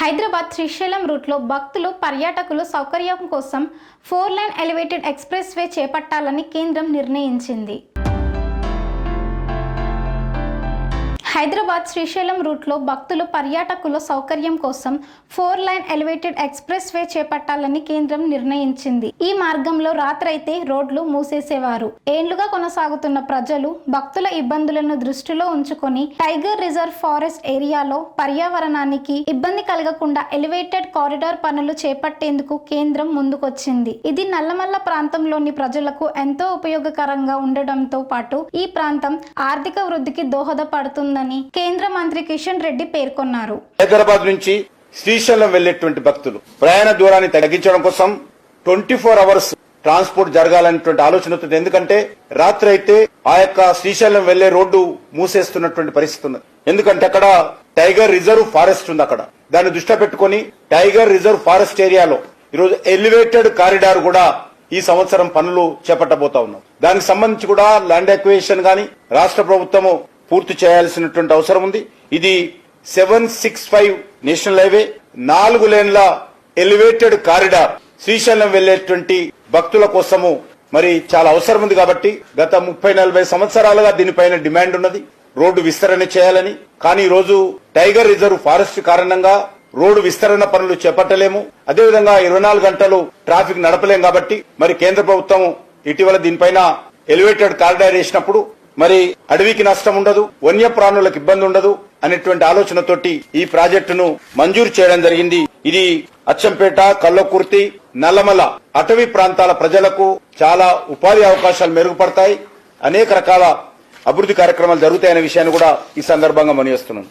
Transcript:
హైదరాబాద్ శ్రీశైలం రూట్లో భక్తులు పర్యాటకులు సౌకర్యం కోసం four lane elevated express way చేపట్టాలని కేంద్రం నిర్ణయించింది. హైదరాబాద్ శ్రీశైలం రూట్లో భక్తులు పర్యాటకుల సౌకర్యం కోసం four lane elevated express way చేపట్టాలని కేంద్రం నిర్ణయించింది. ఈ మార్గంలో రాత్రైతే రోడ్లు మూసేసేవారు. ఏండ్లుగా కొనసాగుతున్న ప్రజలు భక్తుల ఇబ్బందులను దృష్టిలో ఉంచుకొని టైగర్ రిజర్వ్ ఫారెస్ట్ ఏరియాలో పర్యావరణానికి ఇబ్బంది కలగకుండా ఎలివేటెడ్ కారిడార్ పనులు చేపట్టేందుకు కేంద్రం ముందుకొచ్చింది. ఇది నల్లమల్ల ప్రాంతంలోని ప్రజలకు ఎంతో ఉపయోగకరంగా ఉండడంతో పాటు ఈ ప్రాంతం ఆర్థిక వృద్ధికి దోహదపడుతుందని కేంద్ర మంత్రి కిషన్ రెడ్డి పేర్కొన్నారు. హైదరాబాద్ నుంచి శ్రీశైలం వెళ్ళేటువంటి భక్తులు ప్రయాణ దూరాన్ని తగ్గించడం కోసం ట్వంటీ ఫోర్ అవర్స్ ట్రాన్స్పోర్ట్ జరగాలనేటువంటి వస్తుంది. ఎందుకంటే రాత్రి అయితే ఆ యొక్క శ్రీశైలం వెళ్ళే రోడ్డు మూసేస్తున్నటువంటి పరిస్థితి ఉంది ఎందుకంటే అక్కడ టైగర్ రిజర్వ్ ఫారెస్ట్ ఉంది అక్కడ. దాన్ని దృష్టిలో పెట్టుకుని టైగర్ రిజర్వ్ ఫారెస్ట్ ఏరియాలో ఈరోజు ఎలివేటెడ్ కారిడార్ కూడా ఈ సంవత్సరం పనులు చేపట్టబోతా ఉన్నాం. దానికి సంబంధించి కూడా ల్యాండ్ ఎక్వేషన్ గాని రాష్ట్ర ప్రభుత్వము పూర్తి చేయాల్సినటువంటి అవసరం ఉంది. ఇది seven six five national highway నాలుగు లేన్ల ఎలివేటెడ్ కారిడార్. శ్రీశైలం వెళ్ళేటువంటి భక్తుల కోసము మరి చాలా అవసరం ఉంది కాబట్టి గత ముప్పై నలభై సంవత్సరాలుగా దీనిపైన డిమాండ్ ఉన్నది. రోడ్డు విస్తరణ చేయాలని. కానీ ఈ రోజు టైగర్ రిజర్వ్ ఫారెస్ట్ కారణంగా రోడ్డు విస్తరణ పనులు చేపట్టలేము. అదేవిధంగా ఇరవై నాలుగు గంటలు ట్రాఫిక్ నడపలేం కాబట్టి మరి కేంద్ర ప్రభుత్వం ఇటీవల దీనిపైన ఎలివేటెడ్ కారిడార్ వేసినప్పుడు మరి అడవికి నష్టం ఉండదు వన్యప్రాణులకు ఇబ్బంది ఉండదు అనేటువంటి ఆలోచనతోటి ఈ ప్రాజెక్టును మంజూరు చేయడం జరిగింది. ఇది అచ్చంపేట కల్లకుర్తి నల్లమల అటవీ ప్రాంతాల ప్రజలకు చాలా ఉపాధి అవకాశాలు మెరుగుపడతాయి. అనేక రకాల అభివృద్ధి కార్యక్రమాలు జరుగుతాయనే విషయాన్ని కూడా ఈ సందర్భంగా మనిస్తున్నాను